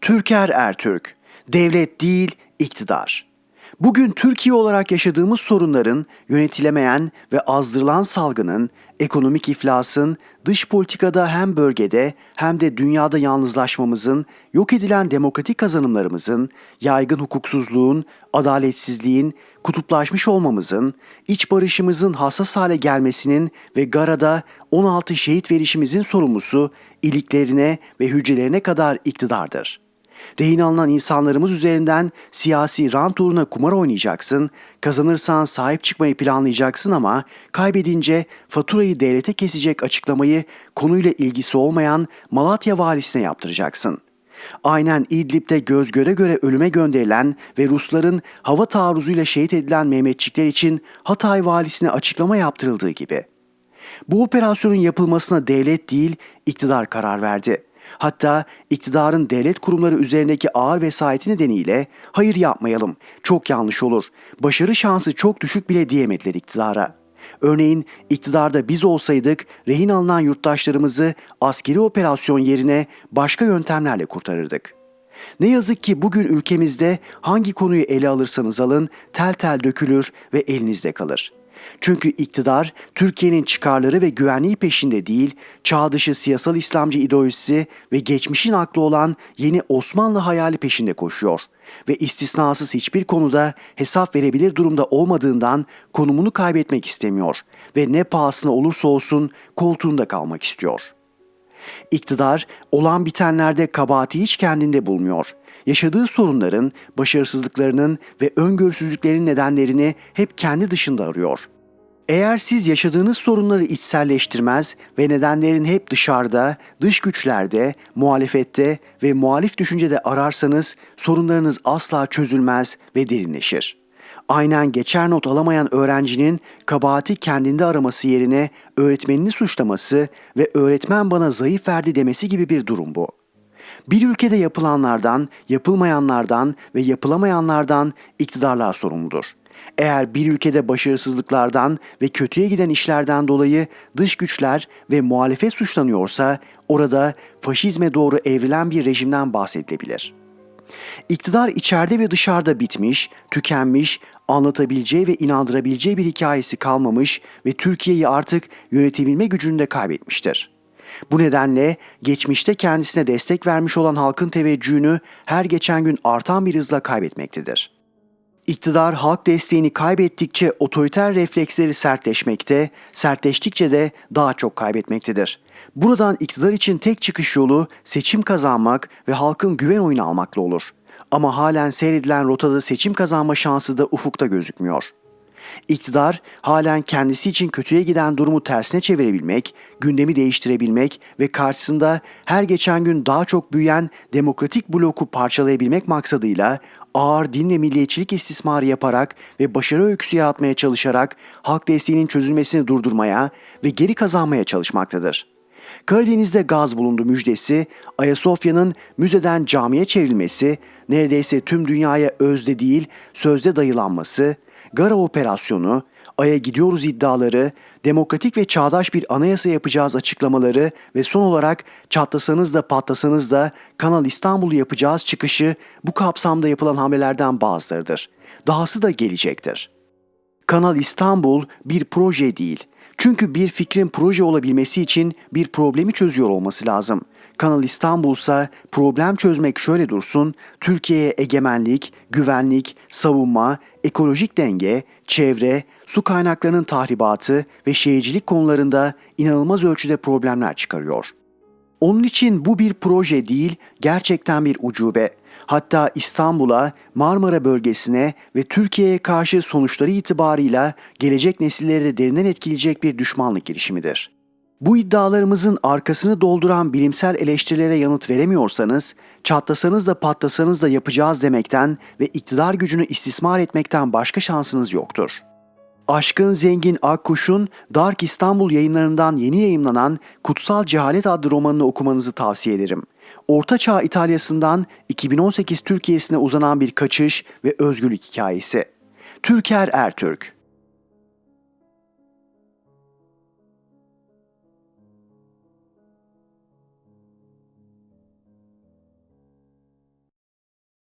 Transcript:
Türker Ertürk, devlet değil iktidar. Bugün Türkiye olarak yaşadığımız sorunların yönetilemeyen ve azdırılan salgının, ekonomik iflasın, dış politikada hem bölgede hem de dünyada yalnızlaşmamızın, yok edilen demokratik kazanımlarımızın, yaygın hukuksuzluğun, adaletsizliğin, kutuplaşmış olmamızın, iç barışımızın hassas hale gelmesinin ve Gara'da 16 şehit verişimizin sorumlusu iliklerine ve hücrelerine kadar iktidardır.'' Rehin alınan insanlarımız üzerinden siyasi rant uğruna kumar oynayacaksın, kazanırsan sahip çıkmayı planlayacaksın ama kaybedince faturayı devlete kesecek açıklamayı konuyla ilgisi olmayan Malatya valisine yaptıracaksın. Aynen İdlib'de göz göre göre ölüme gönderilen ve Rusların hava taarruzuyla şehit edilen Mehmetçikler için Hatay valisine açıklama yaptırıldığı gibi. Bu operasyonun yapılmasına devlet değil, iktidar karar verdi.'' Hatta iktidarın devlet kurumları üzerindeki ağır vesayeti nedeniyle hayır yapmayalım, çok yanlış olur, başarı şansı çok düşük bile diyemediler iktidara. Örneğin iktidarda biz olsaydık rehin alınan yurttaşlarımızı askeri operasyon yerine başka yöntemlerle kurtarırdık. Ne yazık ki bugün ülkemizde hangi konuyu ele alırsanız alın tel tel dökülür ve elinizde kalır.'' Çünkü iktidar Türkiye'nin çıkarları ve güvenliği peşinde değil, çağ dışı siyasal İslamcı ideolojisi ve geçmişin aklı olan yeni Osmanlı hayali peşinde koşuyor ve istisnasız hiçbir konuda hesap verebilir durumda olmadığından konumunu kaybetmek istemiyor ve ne pahasına olursa olsun koltuğunda kalmak istiyor. İktidar olan bitenlerde kabahati hiç kendinde bulmuyor. Yaşadığı sorunların, başarısızlıklarının ve öngörüsüzlüklerin nedenlerini hep kendi dışında arıyor. Eğer siz yaşadığınız sorunları içselleştirmez ve nedenlerin hep dışarıda, dış güçlerde, muhalefette ve muhalif düşüncede ararsanız sorunlarınız asla çözülmez ve derinleşir. Aynen geçer not alamayan öğrencinin kabahati kendinde araması yerine öğretmenini suçlaması ve öğretmen bana zayıf verdi demesi gibi bir durum bu. Bir ülkede yapılanlardan, yapılmayanlardan ve yapılamayanlardan iktidarlar sorumludur. Eğer bir ülkede başarısızlıklardan ve kötüye giden işlerden dolayı dış güçler ve muhalefet suçlanıyorsa orada faşizme doğru evrilen bir rejimden bahsedilebilir. İktidar içeride ve dışarıda bitmiş, tükenmiş, anlatabileceği ve inandırabileceği bir hikayesi kalmamış ve Türkiye'yi artık yönetebilme gücünü de kaybetmiştir. Bu nedenle geçmişte kendisine destek vermiş olan halkın teveccühünü her geçen gün artan bir hızla kaybetmektedir. İktidar halk desteğini kaybettikçe otoriter refleksleri sertleşmekte, sertleştikçe de daha çok kaybetmektedir. Buradan iktidar için tek çıkış yolu seçim kazanmak ve halkın güven oyunu almakla olur. Ama halen seyredilen rotada seçim kazanma şansı da ufukta gözükmüyor. İktidar halen kendisi için kötüye giden durumu tersine çevirebilmek, gündemi değiştirebilmek ve karşısında her geçen gün daha çok büyüyen demokratik bloku parçalayabilmek maksadıyla ağır din ve milliyetçilik istismarı yaparak ve başarı öyküsü yaratmaya çalışarak halk desteğinin çözülmesini durdurmaya ve geri kazanmaya çalışmaktadır. Karadeniz'de gaz bulundu müjdesi, Ayasofya'nın müzeden camiye çevrilmesi, neredeyse tüm dünyaya özde değil sözde dayılanması, Gara operasyonu, Ay'a gidiyoruz iddiaları, demokratik ve çağdaş bir anayasa yapacağız açıklamaları ve son olarak çatlasanız da patlasanız da Kanal İstanbul'u yapacağız çıkışı bu kapsamda yapılan hamlelerden bazılarıdır. Dahası da gelecektir. Kanal İstanbul bir proje değil. Çünkü bir fikrin proje olabilmesi için bir problemi çözüyor olması lazım. Kanal İstanbul ise problem çözmek şöyle dursun, Türkiye'ye egemenlik, güvenlik, savunma, ekolojik denge, çevre, su kaynaklarının tahribatı ve şehircilik konularında inanılmaz ölçüde problemler çıkarıyor. Onun için bu bir proje değil, gerçekten bir ucube. Hatta İstanbul'a, Marmara bölgesine ve Türkiye'ye karşı sonuçları itibarıyla gelecek nesilleri de derinden etkileyecek bir düşmanlık girişimidir. Bu iddialarımızın arkasını dolduran bilimsel eleştirilere yanıt veremiyorsanız, çatlasanız da patlasanız da yapacağız demekten ve iktidar gücünü istismar etmekten başka şansınız yoktur. Aşkın Zengin Akkuş'un Dark İstanbul yayınlarından yeni yayımlanan Kutsal Cehalet adlı romanını okumanızı tavsiye ederim. Orta Çağ İtalya'sından 2018 Türkiye'sine uzanan bir kaçış ve özgürlük hikayesi. Türker Ertürk